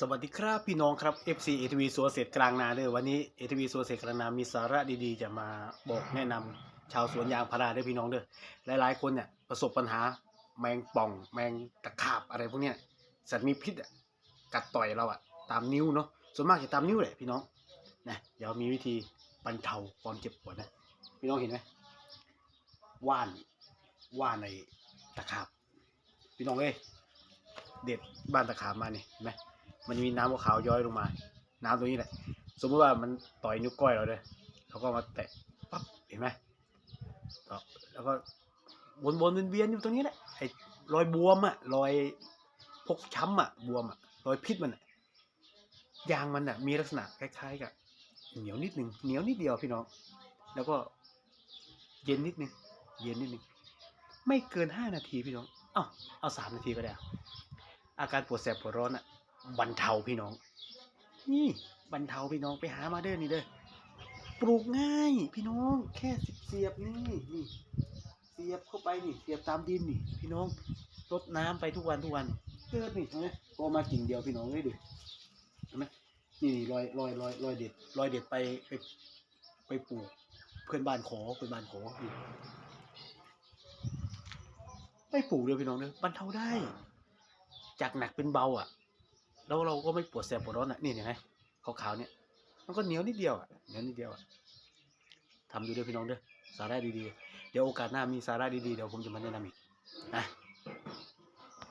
สวัสดีครับพี่น้องครับ FC ATV สวนเศษกลางนาเด้อวันนี้ ATV สวนเศษกลางนามีสาระดีๆ จะมาบอกแนะนำชาวสวนยางพาราเด้อพี่น้องเด้อหลายๆคนเนี่ยประสบปัญหาแมงป่อง แมงตะขาบอะไรพวกเนี้ยสัตว์มีพิษอะกัดต่อยเราอะตามนิ้วเนาะส่วนมากจะตามนิ้วแหละพี่น้องนะเดี๋ยวมีวิธีบรรเทาความเจ็บปวดนะพี่น้องเห็นไหมว่านว่านในตะขาบพี่น้องเอ้ยเด็ดบ้านตะขาบมานี่เห็นไหม มันมีน้ำขาวย้อยลงมา น้ำตรงนี้แหละ สมมติว่ามันต่อยนิ้วก้อยเราเลยเราก็มาแตะปั๊บเห็นไหมแล้วก็วนๆเวียนๆอยู่ตรงนี้แหละไอ้รอยบวมอะรอยพกช้ำอะบวมอะรอยพิษมันอะยางมันอะมีลักษณะคล้ายๆกับเหนียวนิดนึงเหนียวนิดเดียวพี่น้อง แล้วก็เย็นนิดนึงเย็นนิดนึงไม่เกินห้านาทีพี่น้อง เอ้าเอาสามนาทีก็ได้ อาการปวดแสบปวดร้อนอะ บรรเทาพี่น้อง นี่บรรเทาพี่น้องไปหามาเด้อนี่เด้อปลูกง่าย พี่น้องแค่เสียบนี่นี่เสียบเข้าไปนี่เสียบตามดินนี่ พี่น้องรดน้ำไปทุกวันทุกวันเกิดนี่เห็นไหมโตมากิ่งเดียวพี่น้องเลยดิเห็นไหมนี่นี่รอยรอยรอยรอยเด็ดรอยเด็ดไปไปไปปลูกเพื่อนบ้านขอเพื่อนบ้านขอนี่ไม่ปลูกเลยพี่น้องเลยบรรเทาได้ จากหนักเป็นเบาอะ แล้วเราก็ไม่ปวดแสบปวดร้อนอะนี่เห็นไหมขาวๆเนี่ย มันก็เหนียวนิดเดียวอะเหนียวนิดเดียวอะทำดูด้วยพี่น้องเด้อสาระดีๆ เดี๋ยวโอกาสหน้ามีสาระดีๆ เดี๋ยวผมจะมาแนะนำอีกนะ